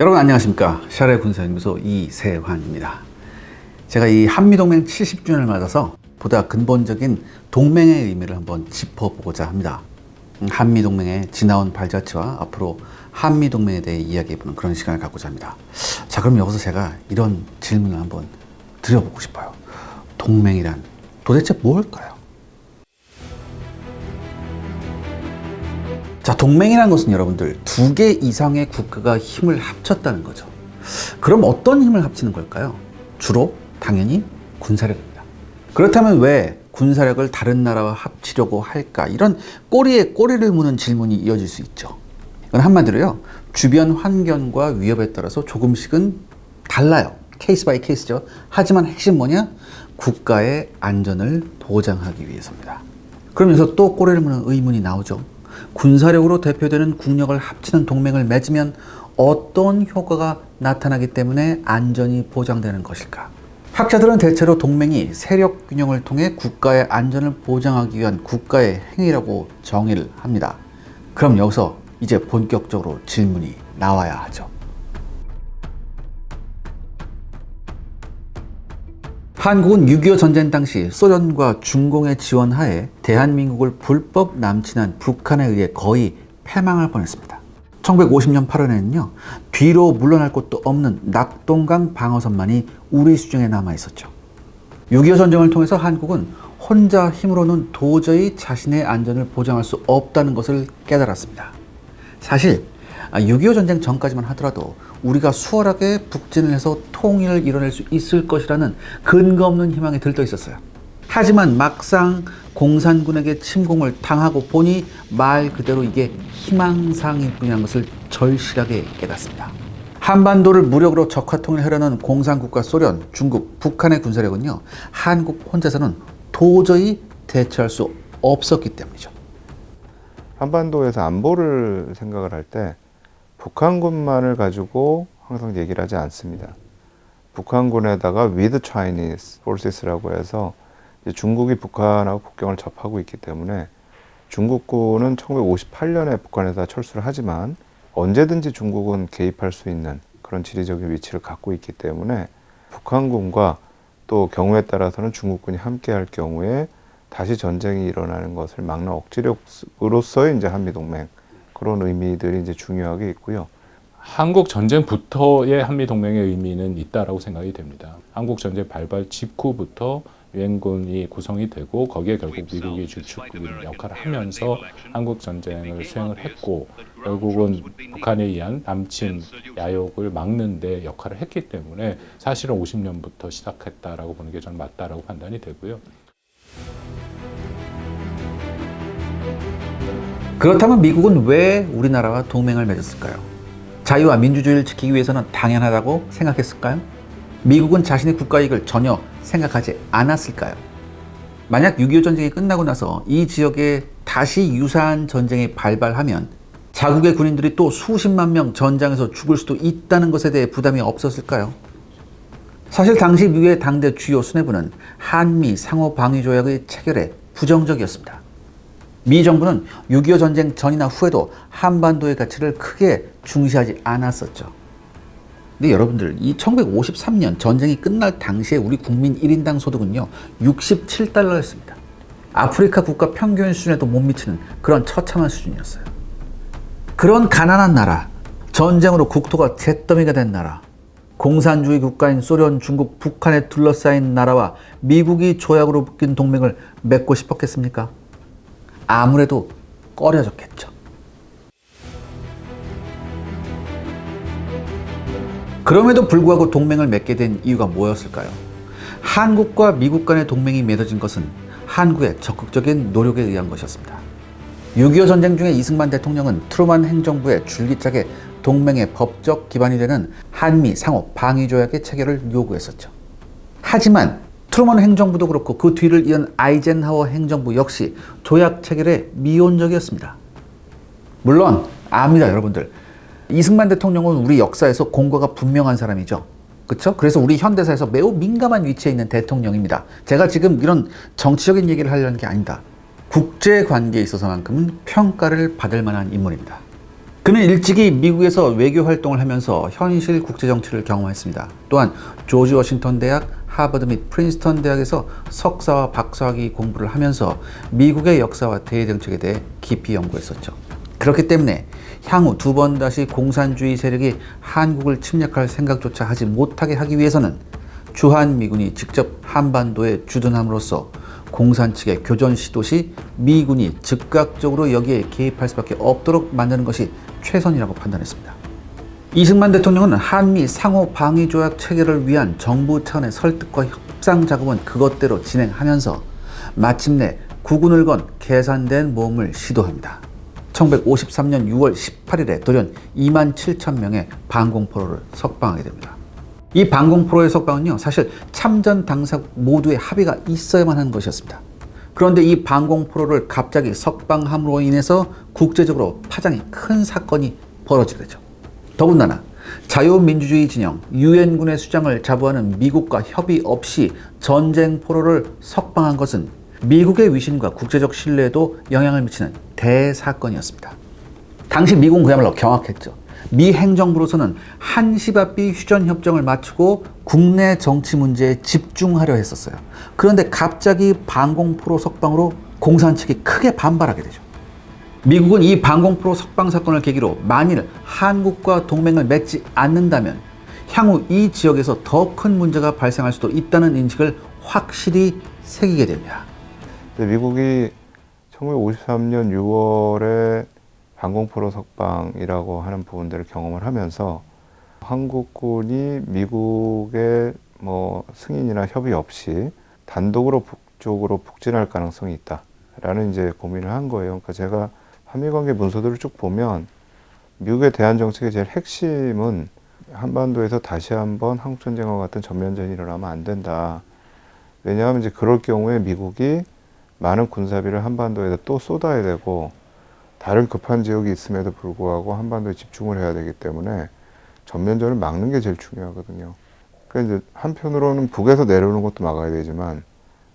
여러분 안녕하십니까? 샤레 군사연구소 이세환입니다. 제가 이 한미동맹 70주년을 맞아서 보다 근본적인 동맹의 의미를 한번 짚어보고자 합니다. 음, 한미동맹의 지나온 발자취와 앞으로 한미동맹에 대해 이야기해보는 그런 시간을 갖고자 합니다. 자 그럼 여기서 제가 이런 질문을 한번 드려보고 싶어요. 동맹이란 도대체 뭘까요? 자, 동맹이라는 것은 여러분들 두 개 이상의 국가가 힘을 합쳤다는 거죠. 그럼 어떤 힘을 합치는 걸까요? 주로 당연히 군사력입니다. 그렇다면 왜 군사력을 다른 나라와 합치려고 할까? 이런 꼬리에 꼬리를 무는 질문이 이어질 수 있죠. 이건 한마디로요. 주변 환경과 위협에 따라서 조금씩은 달라요. 케이스 바이 케이스죠. 하지만 핵심 뭐냐? 국가의 안전을 보장하기 위해서입니다. 그러면서 또 꼬리를 무는 의문이 나오죠. 군사력으로 대표되는 국력을 합치는 동맹을 맺으면 어떤 효과가 나타나기 때문에 안전이 보장되는 것일까? 학자들은 대체로 동맹이 세력 균형을 통해 국가의 안전을 보장하기 위한 국가의 행위라고 정의를 합니다. 그럼 여기서 이제 본격적으로 질문이 나와야 하죠. 한국은 6.25 전쟁 당시 소련과 중공의 지원하에 대한민국을 불법 남친한 북한에 의해 거의 패망할 뻔했습니다. 1950년 8월에는요, 뒤로 물러날 곳도 없는 낙동강 방어선만이 우리 수중에 남아 있었죠. 6.25 전쟁을 통해서 한국은 혼자 힘으로는 도저히 자신의 안전을 보장할 수 없다는 것을 깨달았습니다. 사실 6.25 전쟁 전까지만 하더라도 우리가 수월하게 북진을 해서 통일을 이뤄낼 수 있을 것이라는 근거 없는 희망이 들떠 있었어요. 하지만 막상 공산군에게 침공을 당하고 보니 말 그대로 이게 희망사항일 뿐이라는 것을 절실하게 깨닫습니다. 한반도를 무력으로 적화 통일하려는 공산국가 소련, 중국, 북한의 군사력은요, 한국 혼자서는 도저히 대처할 수 없었기 때문이죠. 한반도에서 안보를 생각을 할때 북한군만을 가지고 항상 얘기를 하지 않습니다. 북한군에다가 with Chinese forces라고 해서 중국이 북한하고 국경을 접하고 있기 때문에 중국군은 1958년에 북한에다 철수를 하지만 언제든지 중국은 개입할 수 있는 그런 지리적인 위치를 갖고 있기 때문에 북한군과 또 경우에 따라서는 중국군이 함께 할 경우에 다시 전쟁이 일어나는 것을 막는 억지력으로서의 이제 한미동맹 그런 의미들이 이제 중요하게 있고요. 한국 전쟁부터의 한미 동맹의 의미는 있다라고 생각이 됩니다. 한국 전쟁 발발 직후부터 유엔군이 구성이 되고 거기에 결국 미국이 주축국인 역할을 하면서 한국 전쟁을 수행을 했고 결국은 북한에 의한 남침 야욕을 막는데 역할을 했기 때문에 사실은 50년부터 시작했다라고 보는 게 저는 맞다라고 판단이 되고요. 그렇다면 미국은 왜 우리나라와 동맹을 맺었을까요? 자유와 민주주의를 지키기 위해서는 당연하다고 생각했을까요? 미국은 자신의 국가 이익을 전혀 생각하지 않았을까요? 만약 6.25 전쟁이 끝나고 나서 이 지역에 다시 유사한 전쟁이 발발하면 자국의 군인들이 또 수십만 명 전장에서 죽을 수도 있다는 것에 대해 부담이 없었을까요? 사실 당시 미국의 당대 주요 수뇌부는 한미 상호 방위 조약의 체결에 부정적이었습니다. 미 정부는 6.25 전쟁 전이나 후에도 한반도의 가치를 크게 중시하지 않았었죠. 근데 여러분들, 이 1953년 전쟁이 끝날 당시에 우리 국민 1인당 소득은요, 67달러였습니다. 아프리카 국가 평균 수준에도 못 미치는 그런 처참한 수준이었어요. 그런 가난한 나라, 전쟁으로 국토가 잿더미가 된 나라, 공산주의 국가인 소련, 중국, 북한에 둘러싸인 나라와 미국이 조약으로 묶인 동맹을 맺고 싶었겠습니까? 아무래도 꺼려졌겠죠. 그럼에도 불구하고 동맹을 맺게 된 이유가 뭐였을까요? 한국과 미국 간의 동맹이 맺어진 것은 한국의 적극적인 노력에 의한 것이었습니다. 6.25 전쟁 중에 이승만 대통령은 트루만 행정부의 줄기차게 동맹의 법적 기반이 되는 한미 상호 방위조약의 체결을 요구했었죠. 하지만 트루먼 행정부도 그렇고 그 뒤를 이은 아이젠하워 행정부 역시 조약 체결에 미온적이었습니다. 물론 압니다, 여러분들. 이승만 대통령은 우리 역사에서 공과가 분명한 사람이죠. 그렇죠? 그래서 우리 현대사에서 매우 민감한 위치에 있는 대통령입니다. 제가 지금 이런 정치적인 얘기를 하려는 게 아니다. 국제 관계에 있어서만큼은 평가를 받을 만한 인물입니다. 그는 일찍이 미국에서 외교 활동을 하면서 현실 국제 정치를 경험했습니다. 또한 조지 워싱턴 대학, 하버드 및 프린스턴 대학에서 석사와 박사학위 공부를 하면서 미국의 역사와 대정책에 대해 깊이 연구했었죠. 그렇기 때문에 향후 두 번 다시 공산주의 세력이 한국을 침략할 생각조차 하지 못하게 하기 위해서는 주한미군이 직접 한반도에 주둔함으로써 공산 측의 교전 시도 시 미군이 즉각적으로 여기에 개입할 수밖에 없도록 만드는 것이 최선이라고 판단했습니다. 이승만 대통령은 한미 상호 방위 조약 체결을 위한 정부 차원의 설득과 협상 작업은 그것대로 진행하면서 마침내 국군을 건 계산된 모험을 시도합니다. 1953년 6월 18일에 돌연 2만 7천 명의 방공포로를 석방하게 됩니다. 이 방공포로의 석방은요, 사실 참전 당사국 모두의 합의가 있어야만 하는 것이었습니다. 그런데 이 방공포로를 갑자기 석방함으로 인해서 국제적으로 파장이 큰 사건이 벌어지게 되죠. 더군다나 자유민주주의 진영 유엔군의 수장을 자부하는 미국과 협의 없이 전쟁 포로를 석방한 것은 미국의 위신과 국제적 신뢰에도 영향을 미치는 대사건이었습니다. 당시 미국은 그야말로 경악했죠. 미 행정부로서는 한시바비 휴전 협정을 마치고 국내 정치 문제에 집중하려 했었어요. 그런데 갑자기 방공포로 석방으로 공산 측이 크게 반발하게 되죠. 미국은 이 방공포로 석방 사건을 계기로 만일 한국과 동맹을 맺지 않는다면 향후 이 지역에서 더 큰 문제가 발생할 수도 있다는 인식을 확실히 새기게 됩니다. 근데 미국이 1953년 6월에 방공포로 석방이라고 하는 부분들을 경험을 하면서 한국군이 미국의 뭐 승인이나 협의 없이 단독으로 북쪽으로 북진할 가능성이 있다라는 이제 고민을 한 거예요. 그러니까 제가 한미 관계 문서들을 쭉 보면 미국의 대한 정책의 제일 핵심은 한반도에서 다시 한번 한국 전쟁과 같은 전면전이 일어나면 안 된다. 왜냐하면 이제 그럴 경우에 미국이 많은 군사비를 한반도에다 또 쏟아야 되고 다른 급한 지역이 있음에도 불구하고 한반도에 집중을 해야 되기 때문에 전면전을 막는 게 제일 중요하거든요. 그러니까 이제 한편으로는 북에서 내려오는 것도 막아야 되지만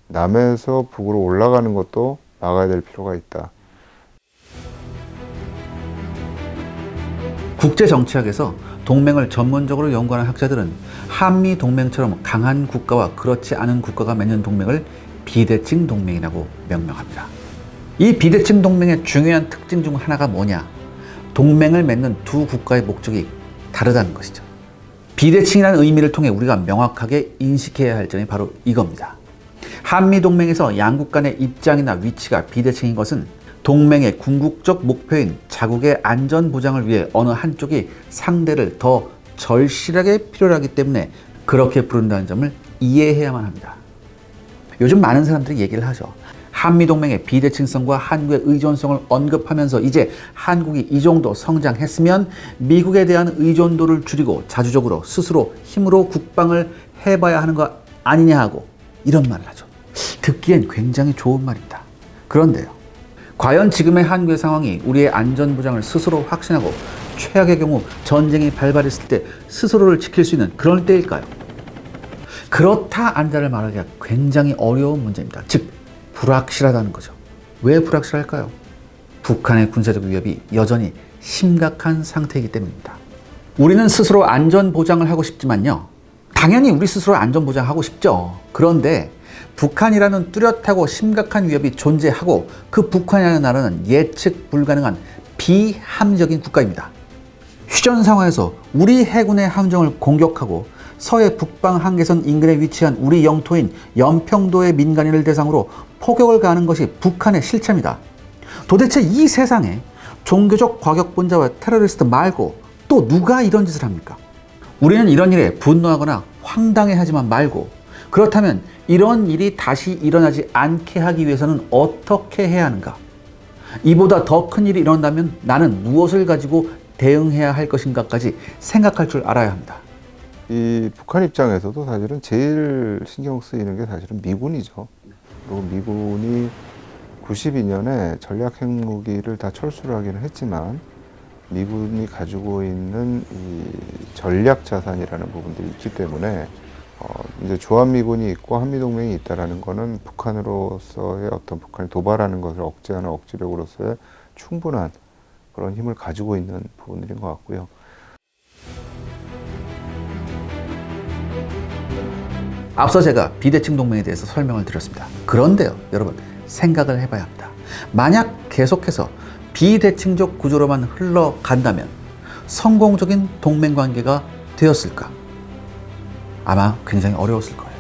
남에서 북으로 올라가는 것도 막아야 될 필요가 있다. 국제 정치학에서 동맹을 전문적으로 연구하는 학자들은 한미 동맹처럼 강한 국가와 그렇지 않은 국가가 맺는 동맹을 비대칭 동맹이라고 명명합니다. 이 비대칭 동맹의 중요한 특징 중 하나가 뭐냐? 동맹을 맺는 두 국가의 목적이 다르다는 것이죠. 비대칭이라는 의미를 통해 우리가 명확하게 인식해야 할 점이 바로 이겁니다. 한미 동맹에서 양국 간의 입장이나 위치가 비대칭인 것은 동맹의 궁극적 목표인 자국의 안전 보장을 위해 어느 한쪽이 상대를 더 절실하게 필요로 하기 때문에 그렇게 부른다는 점을 이해해야만 합니다. 요즘 많은 사람들이 얘기를 하죠. 한미동맹의 비대칭성과 한국의 의존성을 언급하면서 이제 한국이 이 정도 성장했으면 미국에 대한 의존도를 줄이고 자주적으로 스스로 힘으로 국방을 해봐야 하는 거 아니냐 하고 이런 말을 하죠. 듣기엔 굉장히 좋은 말입니다. 그런데요. 과연 지금의 한국의 상황이 우리의 안전 보장을 스스로 확신하고 최악의 경우 전쟁이 발발했을 때 스스로를 지킬 수 있는 그런 때일까요? 그렇다 안다를 말하기가 굉장히 어려운 문제입니다. 즉 불확실하다는 거죠. 왜 불확실할까요? 북한의 군사적 위협이 여전히 심각한 상태이기 때문입니다. 우리는 스스로 안전 보장을 하고 싶지만요. 당연히 우리 스스로 안전 보장하고 싶죠. 그런데 북한이라는 뚜렷하고 심각한 위협이 존재하고 그 북한이라는 나라는 예측 불가능한 비함적인 국가입니다. 휴전 상황에서 우리 해군의 함정을 공격하고 서해 북방 한계선 인근에 위치한 우리 영토인 연평도의 민간인을 대상으로 포격을 가하는 것이 북한의 실체입니다. 도대체 이 세상에 종교적 과격분자와 테러리스트 말고 또 누가 이런 짓을 합니까? 우리는 이런 일에 분노하거나 황당해하지만 말고 그렇다면 이런 일이 다시 일어나지 않게 하기 위해서는 어떻게 해야 하는가? 이보다 더 큰 일이 일어난다면 나는 무엇을 가지고 대응해야 할 것인가까지 생각할 줄 알아야 합니다. 이 북한 입장에서도 사실은 제일 신경 쓰이는 게 사실은 미군이죠. 그리고 미군이 92년에 전략 핵무기를 다 철수를 하기는 했지만 미군이 가지고 있는 이 전략 자산이라는 부분들이 있기 때문에 어 이제 주한미군이 있고 한미동맹이 있다라는 거는 북한으로서의 어떤 북한이 도발하는 것을 억제하는 억지력으로서의 충분한 그런 힘을 가지고 있는 부분들인 것 같고요. 앞서 제가 비대칭 동맹에 대해서 설명을 드렸습니다. 그런데요, 여러분, 생각을 해봐야 합니다. 만약 계속해서 비대칭적 구조로만 흘러간다면 성공적인 동맹 관계가 되었을까? 아마 굉장히 어려웠을 거예요.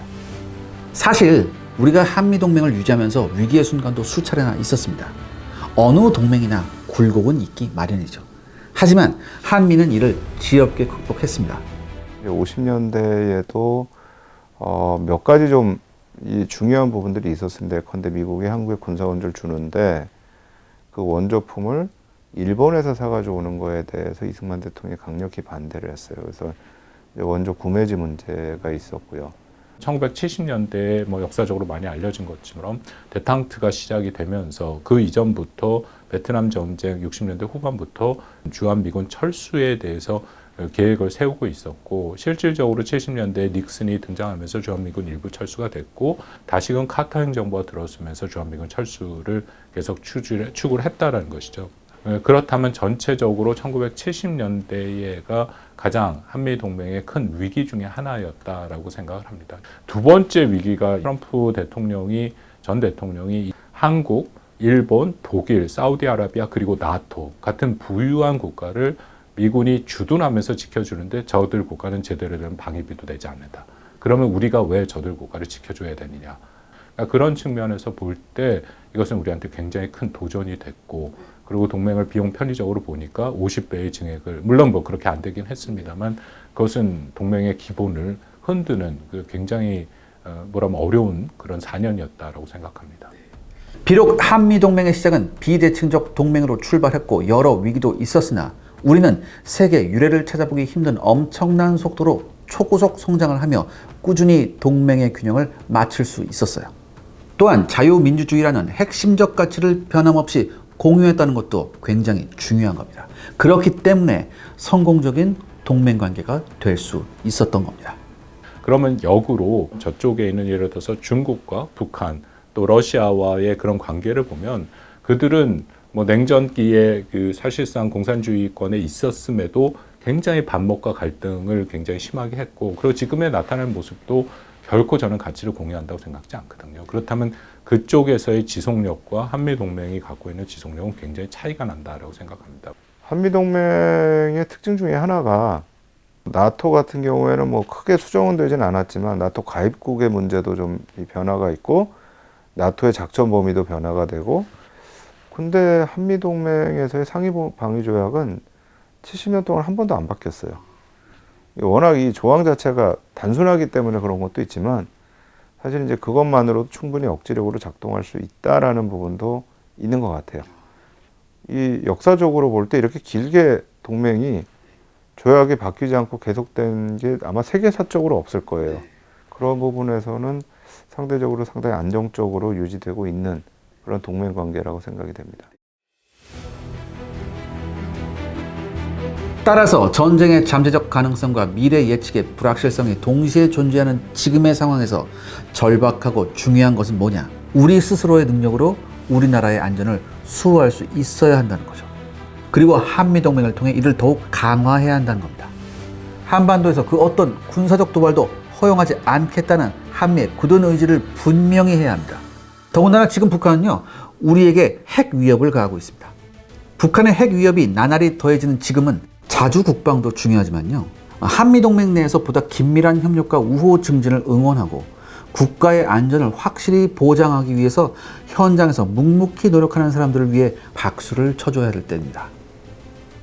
사실 우리가 한미 동맹을 유지하면서 위기의 순간도 수차례나 있었습니다. 어느 동맹이나 굴곡은 있기 마련이죠. 하지만 한미는 이를 지엽게 극복했습니다. 50년대에도 어, 몇 가지 좀 이 중요한 부분들이 있었는데 컨대 미국이 한국에 군사 원조를 주는데 그 원조품을 일본에서 사가지고 오는 거에 대해서 이승만 대통령이 강력히 반대를 했어요. 그래서 원조 구매지 문제가 있었고요. 1970년대에 뭐 역사적으로 많이 알려진 것처럼 대탕트가 시작이 되면서 그 이전부터 베트남 전쟁 60년대 후반부터 주한미군 철수에 대해서 계획을 세우고 있었고 실질적으로 70년대 닉슨이 등장하면서 주한미군 일부 철수가 됐고 다시금 카터 행정부가 들어서면서 주한미군 철수를 계속 추구를 했다라는 것이죠. 예, 그렇다면 전체적으로 1970년대가 가장 한미 동맹의 큰 위기 중의 하나였다라고 생각을 합니다. 두 번째 위기가 트럼프 대통령이 전 대통령이 한국, 일본, 독일, 사우디아라비아 그리고 나토 같은 부유한 국가를 미군이 주둔하면서 지켜주는데 저들 국가는 제대로 된 방위비도 내지 않는다. 그러면 우리가 왜 저들 국가를 지켜줘야 되느냐? 그러니까 그런 측면에서 볼 때 이것은 우리한테 굉장히 큰 도전이 됐고 그리고 동맹을 비용 편의적으로 보니까 50배의 증액을 물론 뭐 그렇게 안 되긴 했습니다만 그것은 동맹의 기본을 흔드는 그 굉장히 어, 뭐라면 어려운 그런 4년이었다라고 생각합니다. 비록 한미 동맹의 시작은 비대칭적 동맹으로 출발했고 여러 위기도 있었으나 우리는 세계 유례를 찾아보기 힘든 엄청난 속도로 초고속 성장을 하며 꾸준히 동맹의 균형을 맞출 수 있었어요. 또한 자유민주주의라는 핵심적 가치를 변함없이 공유했다는 것도 굉장히 중요한 겁니다. 그렇기 때문에 성공적인 동맹 관계가 될 수 있었던 겁니다. 그러면 역으로 저쪽에 있는 예를 들어서 중국과 북한 또 러시아와의 그런 관계를 보면 그들은 뭐 냉전기에 그 사실상 공산주의권에 있었음에도 굉장히 반목과 갈등을 굉장히 심하게 했고 그리고 지금에 나타나는 모습도 결코 저는 가치를 공유한다고 생각지 않거든요. 그렇다면 그쪽에서의 지속력과 한미 동맹이 갖고 있는 지속력은 굉장히 차이가 난다라고 생각합니다. 한미 동맹의 특징 중에 하나가 나토 같은 경우에는 뭐 크게 수정은 되진 않았지만 나토 가입국의 문제도 좀이 변화가 있고 나토의 작전 범위도 변화가 되고 근데 한미 동맹에서의 상위 방위 조약은 70년 동안 한 번도 안 바뀌었어요. 워낙 이 조항 자체가 단순하기 때문에 그런 것도 있지만 사실 이제 그것만으로도 충분히 억지력으로 작동할 수 있다라는 부분도 있는 것 같아요. 이 역사적으로 볼 때 이렇게 길게 동맹이 조약이 바뀌지 않고 계속된 게 아마 세계사적으로 없을 거예요. 그런 부분에서는 상대적으로 상당히 안정적으로 유지되고 있는 그런 동맹 관계라고 생각이 됩니다. 따라서 전쟁의 잠재적 가능성과 미래 예측의 불확실성이 동시에 존재하는 지금의 상황에서 절박하고 중요한 것은 뭐냐? 우리 스스로의 능력으로 우리나라의 안전을 수호할 수 있어야 한다는 거죠. 그리고 한미동맹을 통해 이를 더욱 강화해야 한다는 겁니다. 한반도에서 그 어떤 군사적 도발도 허용하지 않겠다는 한미의 굳은 의지를 분명히 해야 합니다. 더군다나 지금 북한은요, 우리에게 핵 위협을 가하고 있습니다. 북한의 핵 위협이 나날이 더해지는 지금은 자주 국방도 중요하지만요. 한미동맹 내에서 보다 긴밀한 협력과 우호 증진을 응원하고 국가의 안전을 확실히 보장하기 위해서 현장에서 묵묵히 노력하는 사람들을 위해 박수를 쳐줘야 할 때입니다.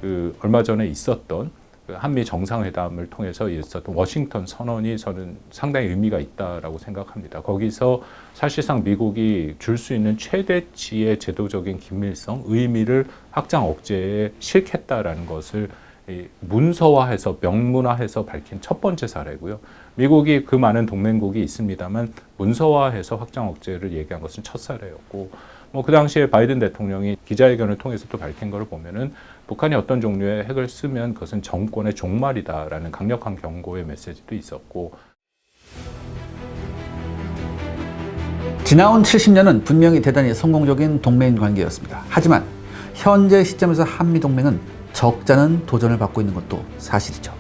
그 얼마 전에 있었던 그 한미 정상회담을 통해서 있었던 워싱턴 선언이 저는 상당히 의미가 있다라고 생각합니다. 거기서 사실상 미국이 줄 수 있는 최대치의 제도적인 긴밀성, 의미를 확장 억제에 실겠다라는 것을 이 문서화해서 명문화해서 밝힌 첫 번째 사례고요. 미국이 그 많은 동맹국이 있습니다만 문서화해서 확장 억제를 얘기한 것은 첫 사례였고 뭐 그 당시에 바이든 대통령이 기자회견을 통해서 또 밝힌 것을 보면은 북한이 어떤 종류의 핵을 쓰면 그것은 정권의 종말이다라는 강력한 경고의 메시지도 있었고 지나온 70년은 분명히 대단히 성공적인 동맹 관계였습니다. 하지만 현재 시점에서 한미 동맹은 적잖은 도전을 받고 있는 것도 사실이죠.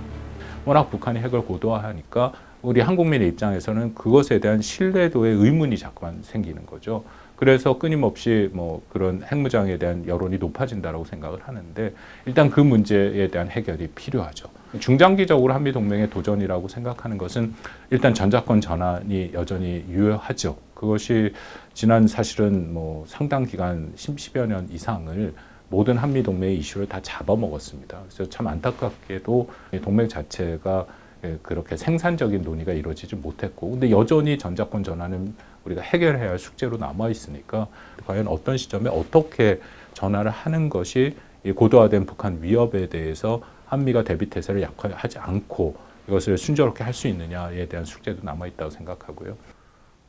워낙 북한이 핵을 고도화하니까 우리 한국민의 입장에서는 그것에 대한 신뢰도의 의문이 자꾸만 생기는 거죠. 그래서 끊임없이 뭐 그런 핵무장에 대한 여론이 높아진다라고 생각을 하는데 일단 그 문제에 대한 해결이 필요하죠. 중장기적으로 한미 동맹의 도전이라고 생각하는 것은 일단 전자권 전환이 여전히 유효하죠. 그것이 지난 사실은 뭐 상당 기간 10, 10여 년 이상을 모든 한미 동맹의 이슈를 다 잡아먹었습니다. 그래서 참 안타깝게도 이 동맹 자체가 예, 그렇게 생산적인 논의가 이루어지지 못했고, 근데 여전히 전자권 전환은 우리가 해결해야 할 숙제로 남아 있으니까 과연 어떤 시점에 어떻게 전환을 하는 것이 이 고도화된 북한 위협에 대해서 한미가 대비 태세를 약화하지 않고 이것을 순조롭게 할 수 있느냐에 대한 숙제도 남아 있다고 생각하고요.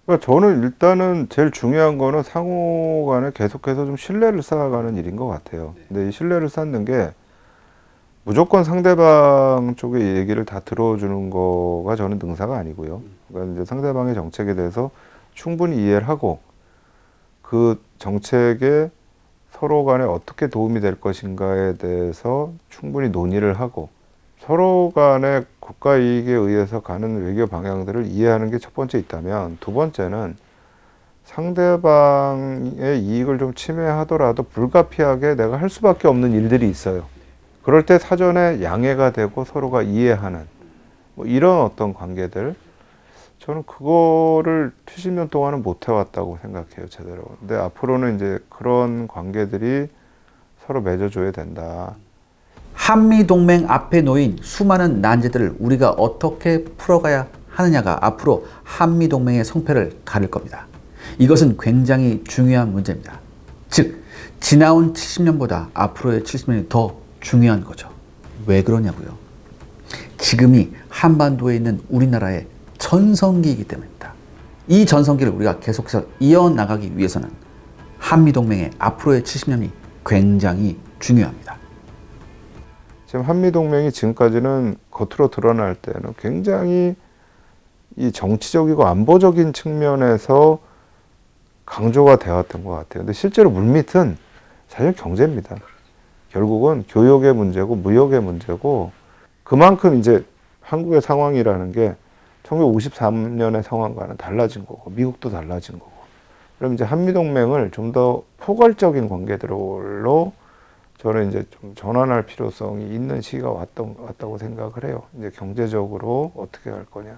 그러니까 저는 일단은 제일 중요한 거는 상호 간에 계속해서 좀 신뢰를 쌓아가는 일인 것 같아요. 근데 이 신뢰를 쌓는 게 무조건 상대방 쪽의 얘기를 다 들어주는 거가 저는 능사가 아니고요. 그러니까 이제 상대방의 정책에 대해서 충분히 이해를 하고 그 정책에 서로 간에 어떻게 도움이 될 것인가에 대해서 충분히 논의를 하고 서로 간의 국가 이익에 의해서 가는 외교 방향들을 이해하는 게 첫 번째 있다면 두 번째는 상대방의 이익을 좀 침해하더라도 불가피하게 내가 할 수밖에 없는 일들이 있어요. 그럴 때 사전에 양해가 되고 서로가 이해하는 뭐 이런 어떤 관계들 저는 그거를 70년 동안은 못 해왔다고 생각해요 제대로. 근데 앞으로는 이제 그런 관계들이 서로 맺어줘야 된다. 한미 동맹 앞에 놓인 수많은 난제들을 우리가 어떻게 풀어가야 하느냐가 앞으로 한미 동맹의 성패를 가릴 겁니다. 이것은 굉장히 중요한 문제입니다. 즉, 지나온 70년보다 앞으로의 70년이 더 중요한 거죠. 왜 그러냐고요? 지금이 한반도에 있는 우리나라의 전성기이기 때문입니다. 이 전성기를 우리가 계속해서 이어나가기 위해서는 한미 동맹의 앞으로의 70년이 굉장히 중요합니다. 지금 한미 동맹이 지금까지는 겉으로 드러날 때는 굉장히 이 정치적이고 안보적인 측면에서 강조가 되었던 것 같아요. 근데 실제로 물밑은 사실 경제입니다. 결국은 교역의 문제고 무역의 문제고 그만큼 이제 한국의 상황이라는 게 1953년의 상황과는 달라진 거고 미국도 달라진 거고 그럼 이제 한미 동맹을 좀 더 포괄적인 관계들로 저는 이제 좀 전환할 필요성이 있는 시기가 왔던 왔다고 생각을 해요. 이제 경제적으로 어떻게 할 거냐.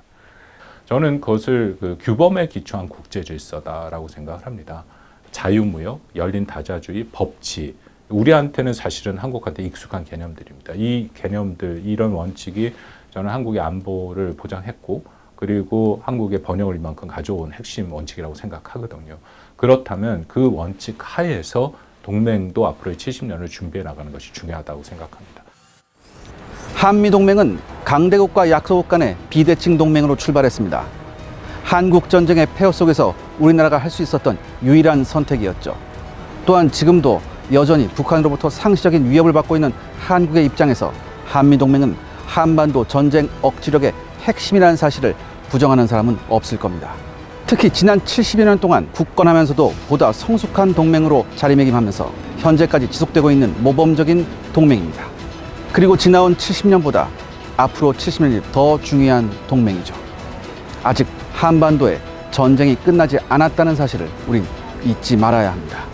저는 그것을 그 규범에 기초한 국제 질서다라고 생각을 합니다. 자유무역, 열린 다자주의, 법치. 우리한테는 사실은 한국한테 익숙한 개념들입니다. 이 개념들, 이런 원칙이 저는 한국의 안보를 보장했고, 그리고 한국의 번영을 이만큼 가져온 핵심 원칙이라고 생각하거든요. 그렇다면 그 원칙 하에서 동맹도 앞으로의 70년을 준비해 나가는 것이 중요하다고 생각합니다. 한미 동맹은 강대국과 약소국 간의 비대칭 동맹으로 출발했습니다. 한국 전쟁의 폐허 속에서 우리나라가 할 수 있었던 유일한 선택이었죠. 또한 지금도 여전히 북한으로부터 상시적인 위협을 받고 있는 한국의 입장에서 한미 동맹은 한반도 전쟁 억지력의 핵심이라는 사실을 부정하는 사람은 없을 겁니다. 특히 지난 70여 년 동안 굳건하면서도 보다 성숙한 동맹으로 자리매김하면서 현재까지 지속되고 있는 모범적인 동맹입니다. 그리고 지나온 70년보다 앞으로 70년이 더 중요한 동맹이죠. 아직 한반도에 전쟁이 끝나지 않았다는 사실을 우린 잊지 말아야 합니다.